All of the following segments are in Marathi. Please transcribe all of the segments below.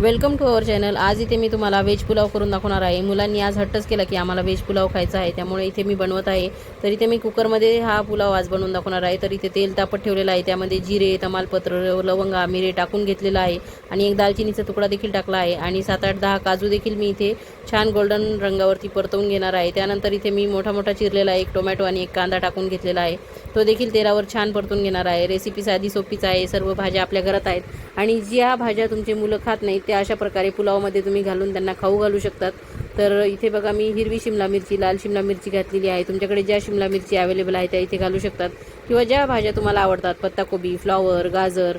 वेलकम टू अवर चॅनल आज इथे मी तुम्हाला व्हेज पुलाव करून दाखवणार आहे. मुलांनी आज हट्टच केला की आम्हाला व्हेज पुलाव खायचा आहे. त्यामुळे इथे मी बनवत आहे. तर इथे मी कुकरमध्ये हा पुलाव आज बनवून दाखवणार आहे. तर इथे तेल तापत ठेवलेलं आहे. त्यामध्ये जिरे तमालपत्र लवंगा मिरे टाकून घेतलेलं आहे. आणि एक दालचिनीचा तुकडा देखील टाकला आहे. आणि सात आठ दहा काजू देखील मी इथे छान गोल्डन रंगावरती परतवून घेणार आहे. त्यानंतर इथे मी मोठा मोठा चिरलेला एक टोमॅटो आणि एक कांदा टाकून घेतलेला आहे. तो देखील तेलावर छान परतून घेणार आहे. रेसिपी साधी सोपीच आहे. सर्व भाज्या आपल्या घरात आहेत. आणि ज्या भाज्या तुमचे मुलं खात नाहीत त्या अशा प्रकारे पुलावमध्ये तुम्ही घालून त्यांना खाऊ घालू शकतात. तर इथे बघा मी हिरवी शिमला मिरची लाल शिमला मिरची घातलेली आहे. तुमच्याकडे ज्या शिमला मिरची अवेलेबल आहे त्या इथे घालू शकतात. किंवा ज्या भाज्या तुम्हाला आवडतात पत्ताकोबी फ्लॉवर गाजर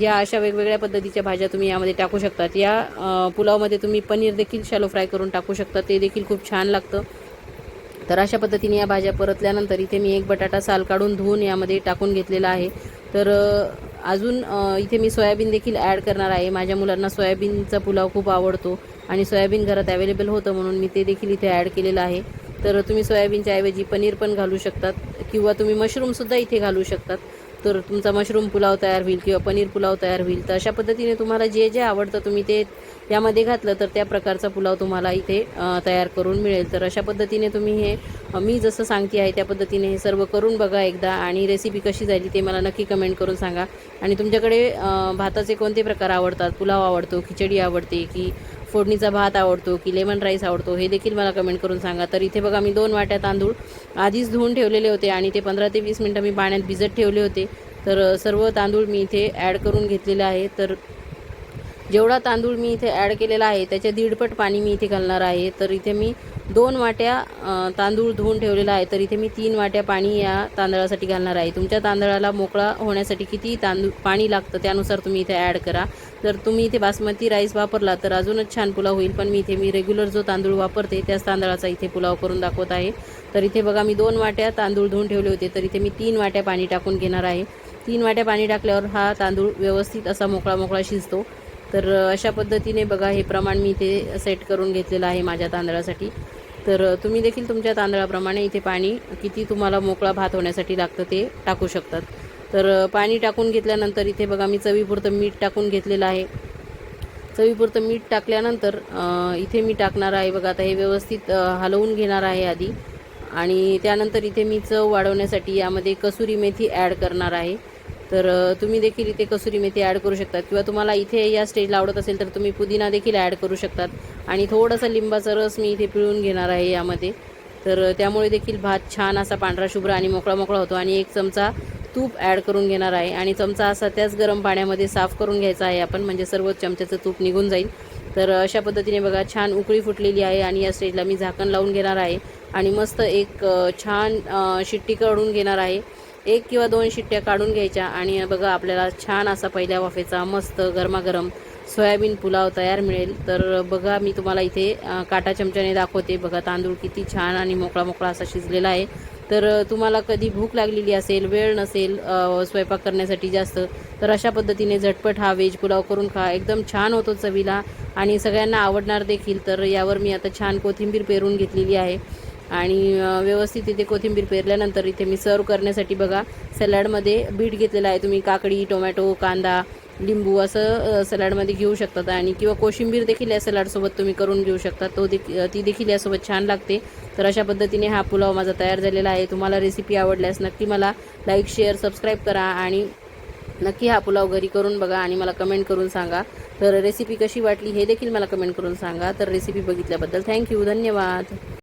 या अशा वेगवेगळ्या पद्धतीच्या भाज्या तुम्ही यामध्ये टाकू शकतात. या पुलावमध्ये तुम्ही पनीर देखील शॅलो फ्राय करून टाकू शकता. ते देखील खूप छान लागतं. तर अशा पद्धतीने या भाज्या परतल्यानंतर इथे मी एक बटाटा साल काढून धुवून यामध्ये टाकून घेतलेला आहे. तर अजून इथे मी सोयाबीन देखील ॲड करणार आहे. माझ्या मुलांना सोयाबीनचा पुलाव खूप आवडतो आणि सोयाबीन घरात अवेलेबल होतं म्हणून मी ते देखील इथे ॲड केलेलं आहे. तर तुम्ही सोयाबीनच्या ऐवजी पनीर पण घालू शकतात किंवा तुम्ही मशरूमसुद्धा इथे घालू शकतात. तर तुमचा मशरूम पुलाव तयार होईल किंवा पनीर पुलाव तयार होईल. तर अशा पद्धतीने तुम्हाला जे जे आवडतं तुम्ही ते यामध्ये घातलं तर त्या प्रकारचा पुलाव तुम्हाला इथे तयार करून मिळेल. तर अशा पद्धतीने तुम्ही हे मी जसं सांगते आहे त्या पद्धतीने हे सर्व करून बघा एकदा आणि रेसिपी कशी झाली ते मला नक्की कमेंट करून सांगा. आणि तुमच्याकडे भाताचे कोणते प्रकार आवडतात? पुलाव आवडतो खिचडी आवडते की फोडणीचा भात आवडतो की लेमन राईस आवडतो हे देखील मला कमेंट करून सांगा. तर इथे बघा मी दोन वाट्या तांदूळ आधीच धुवून ठेवलेले होते आणि ते पंधरा ते वीस मिनटं मी पाण्यात भिजत ठेवले होते. तर सर्व तांदूळ मी इथे ॲड करून घेतलेले आहे. तर जेवढा तांदूळ मी इथे ॲड केलेला आहे त्याच्या दीडपट पाणी मी इथे घालणार आहे. तर इथे मी दोन वाट्या तांदूळ धुवून ठेवलेला आहे. तर इथे मी तीन वाट्या पाणी या तांदळासाठी घालणार आहे. तुमच्या तांदळाला मोकळा होण्यासाठी किती तांदूळ पाणी लागतं त्यानुसार तुम्ही इथे ॲड करा. जर तुम्ही इथे बासमती राईस वापरला तर अजूनच छान पुलाव होईल. पण मी इथे मी रेग्युलर जो तांदूळ वापरते त्याच तांदळाचा इथे पुलाव करून दाखवत आहे. तर इथे बघा मी दोन वाट्या तांदूळ धुवून ठेवले होते. तर इथे मी तीन वाट्या पाणी टाकून घेणार आहे. तीन वाट्या पाणी टाकल्यावर हा तांदूळ व्यवस्थित असा मोकळा मोकळा शिजतो. तर अशा पद्धतीने बघा हे प्रमाण मी इथे सेट करून घेतलेलं आहे माझ्या तांदळासाठी. तर तुम्ही देखील तुमच्या तांदळाप्रमाणे इथे पाणी किती तुम्हाला मोकळा भात होण्यासाठी लागतं ते टाकू शकतात. तर पाणी टाकून घेतल्यानंतर इथे बघा मी चवीपुरतं मीठ टाकून घेतलेलं आहे. चवीपुरतं मीठ टाकल्यानंतर इथे मी टाकणार आहे बघा आता हे व्यवस्थित हलवून घेणार आहे आधी. आणि त्यानंतर इथे मी चव वाढवण्यासाठी यामध्ये कसुरी मेथी ॲड करणार आहे. तर तुम्ही देखील इथे कसुरी मेथी ॲड करू शकतात. किंवा तुम्हाला इथे या स्टेजला आवडत असेल तर तुम्ही पुदिना देखील ॲड करू शकतात. आणि थोडासा लिंबाचा रस मी इथे पिळून घेणार आहे यामध्ये. तर त्यामुळे देखील भात छान असा पांढरा शुभ्र आणि मोकळा मोकळा होतो. आणि एक चमचा तूप ॲड करून घेणार आहे. आणि चमचा असा त्याच गरम पाण्यामध्ये साफ करून घ्यायचा आहे आपण. म्हणजे सर्व चमच्याचं तूप निघून जाईल. तर अशा पद्धतीने बघा छान उकळी फुटलेली आहे. आणि या स्टेजला मी झाकण लावून घेणार आहे. आणि मस्त एक छान शिट्टी काढून घेणार आहे. एक किंवा दोन शिट्ट्या काढून घ्यायच्या आणि बघा आपल्याला छान असा पहिल्या वाफेचा मस्त गरमागरम सोयाबीन पुलाव तयार मिळेल. तर बघा मी तुम्हाला इथे काटा चमच्याने दाखवते. बघा तांदूळ किती छान आणि मोकळा मोकळा असा शिजलेला आहे. तर तुम्हाला कधी भूक लागलेली असेल वेळ नसेल स्वयंपाक करण्यासाठी जास्त तर अशा पद्धतीने झटपट हा व्हेज पुलाव करून खा. एकदम छान होतो चवीला. आणि सगळ्यांना आवडणार देखील. तर यावर मी आता छान कोथिंबीर पेरून घेतलेली आहे. आणि व्यवस्थित इथे कोथिंबीर पेरल्यानंतर इथे मी सर्व करण्यासाठी बघा सलाडमध्ये बीट घेतलेला आहे तुम्ही काकडी टोमॅटो कांदा लिंबू असं सलाडमध्ये घेऊ शकतात आणि किंवा कोशिंबीर देखील या सलाडसोबत तुम्ही करून घेऊ शकता तो देखील ती देखील यासोबत छान लागते. तर अशा पद्धतीने हा पुलाव माझा तयार झालेला आहे. तुम्हाला रेसिपी आवडल्यास नक्की मला लाईक शेअर सबस्क्राईब करा आणि नक्की हा पुलाव घरी करून बघा आणि मला कमेंट करून सांगा. तर रेसिपी कशी वाटली हे देखील मला कमेंट करून सांगा. तर रेसिपी बघितल्याबद्दल थँक्यू धन्यवाद.